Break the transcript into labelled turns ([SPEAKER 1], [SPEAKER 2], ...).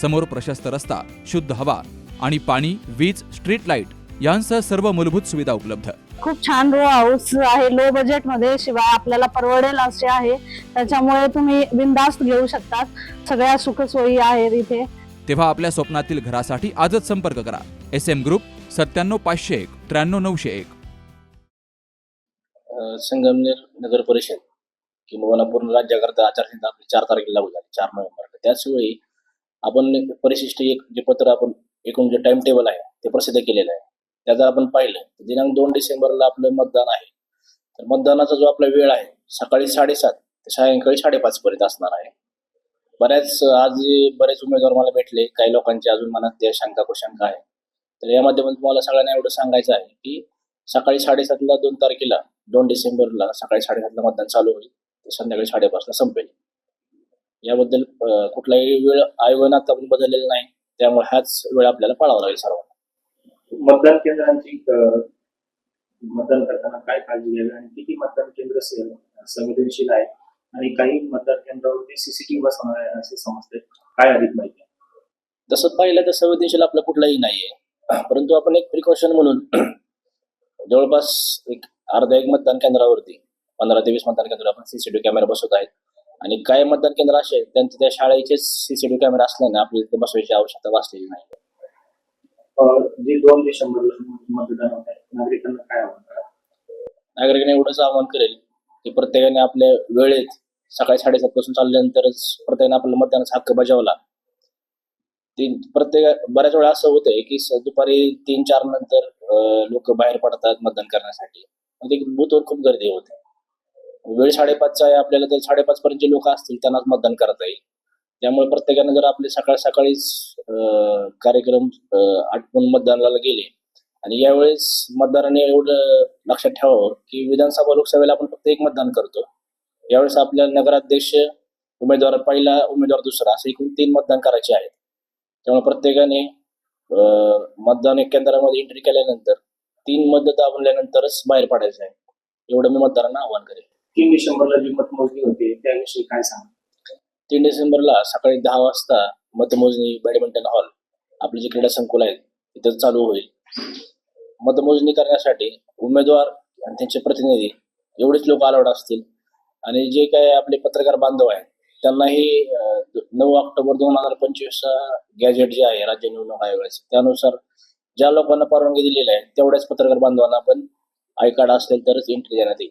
[SPEAKER 1] समोर प्रशस्त रस्ता शुद्ध हवा आणि पाणी वीज स्ट्रीट लाइट यांसह सर्व मूलभूत सुविधा उपलब्ध.
[SPEAKER 2] खूप छान रो हाऊस आहे. लो बजेटमध्ये शिवाय आपल्याला परवडेल असे आहे. त्याच्यामुळे तुम्ही बिंदास्त घेऊ शकतात. सगळ्या सुखसोयी आहेत इथे.
[SPEAKER 1] तेव्हा आपल्या स्वप्नातील घरासाठी आजच संपर्क करा. एस एम ग्रुप सत्त्याण्णव पाचशे एक त्र्याण्णव नऊशे एक.
[SPEAKER 3] संगमनेर नगर परिषद किंवा पूर्ण राज्याकरता आचारसंहिता आपली चार तारखेला लागू झाली चार नोव्हेंबरला. त्याचवेळी आपण परिशिष्ट एक जे पत्र आपण एकूण जे टाइम टेबल आहे ते प्रसिद्ध केलेलं आहे. त्या जर आपण पाहिलं. तर दिनांक दोन डिसेंबरला आपलं मतदान आहे. तर मतदानाचा जो आपला वेळ आहे सकाळी साडेसात ते सायंकाळी साडेपाच पर्यंत असणार आहे. बऱ्याच आज बरेच उमेदवार मला भेटले काही लोकांची अजून मनात त्या शंका कुशंका आहे. तर या माध्यमातून तुम्हाला सगळ्यांना एवढं सांगायचं आहे की सकाळी साडेसातला दोन तारखेला दोन डिसेंबरला सकाळी साडेसातला मतदान चालू होईल. संध्याकाळी साडेपाचला संपेल. याबद्दल कुठलाही वेळ आयोगानं आतापर्यंत बदललेला नाही. त्यामुळे हाच वेळ आपल्याला पाळावा लागेल सर्वांना.
[SPEAKER 4] मतदान केंद्रांची मतदान करताना काय काळजी घ्यावी आणि किती मतदान केंद्र संवेदनशील आहे आणि काही मतदान केंद्रावरती सीसीटीव्ही बसवणार आहे असे समजते. काय अधिक माहिती?
[SPEAKER 3] तसं पाहिलं तर संवेदनशील आपलं कुठलाही नाहीये. परंतु आपण एक प्रिकॉशन म्हणून जवळपास एक अर्धा एक मतदान केंद्रावरती पंधरा ते वीस मतदान केंद्र आपण सीसीटीव्ही कॅमेरा बसवत आहेत. आणि काही मतदान केंद्र असे त्यांचे त्या शाळेचेच सीसीटीव्ही कॅमेरा असल्याने आपल्याला तिथे बसवायची आवश्यकता भासलेली नाही.
[SPEAKER 4] जे दोन डिसेंबरला मतदान होत आहे नागरिकांना काय आव्हान
[SPEAKER 3] नागरिकांनी एवढंच आवाहन करेल की प्रत्येकाने आपल्या वेळेत सकाळी साडेसात पासून चालल्यानंतरच प्रत्येकाने आपला मतदानाचा हक्क बजावला. तीन प्रत्येक बऱ्याच वेळा असं होतंय की दुपारी तीन चार नंतर लोक बाहेर पडतात मतदान करण्यासाठी. ते बूथवर खूप गर्दी होते. वेळ साडेपाचचा आहे आपल्याला जर साडेपाच पर्यंत जे लोक असतील त्यांनाच मतदान करता येईल. त्यामुळे प्रत्येकाने जर आपले सकाळ सकाळीच कार्यक्रम आटपून मतदानाला गेले आणि यावेळेस मतदाराने एवढं लक्षात ठेवावं की विधानसभा लोकसभेला आपण फक्त एक मतदान करतो. यावेळेस आपल्याला नगराध्यक्ष उमेदवार पहिला उमेदवार दुसरा असे एकूण तीन मतदान करायचे आहेत. त्यामुळे प्रत्येकाने मतदान केंद्रामध्ये एंट्री केल्यानंतर तीन मत दाबल्यानंतरच बाहेर पडायचं आहे. एवढं मी मतदारांना आवाहन करेन.
[SPEAKER 4] तीन डिसेंबरला जी मतमोजणी होते त्याविषयी काय सांगा
[SPEAKER 3] तीन डिसेंबरला सकाळी दहा वाजता मतमोजणी बॅडमिंटन हॉल आपले जे क्रीडा संकुल आहेत तिथं चालू होईल. मतमोजणी करण्यासाठी उमेदवार आणि त्यांचे प्रतिनिधी एवढेच लोक अलाउड असतील. आणि जे काय आपले पत्रकार बांधव आहेत त्यांनाही नऊ ऑक्टोबर दोन हजार पंचवीस गॅजेट जे आहे राज्य निवडणूक आयोगाचे त्यानुसार ज्या लोकांना परवानगी दिलेली आहे तेवढ्याच पत्रकार बांधवांना पण आय कार्ड असेल तरच एंट्री देण्यात येईल.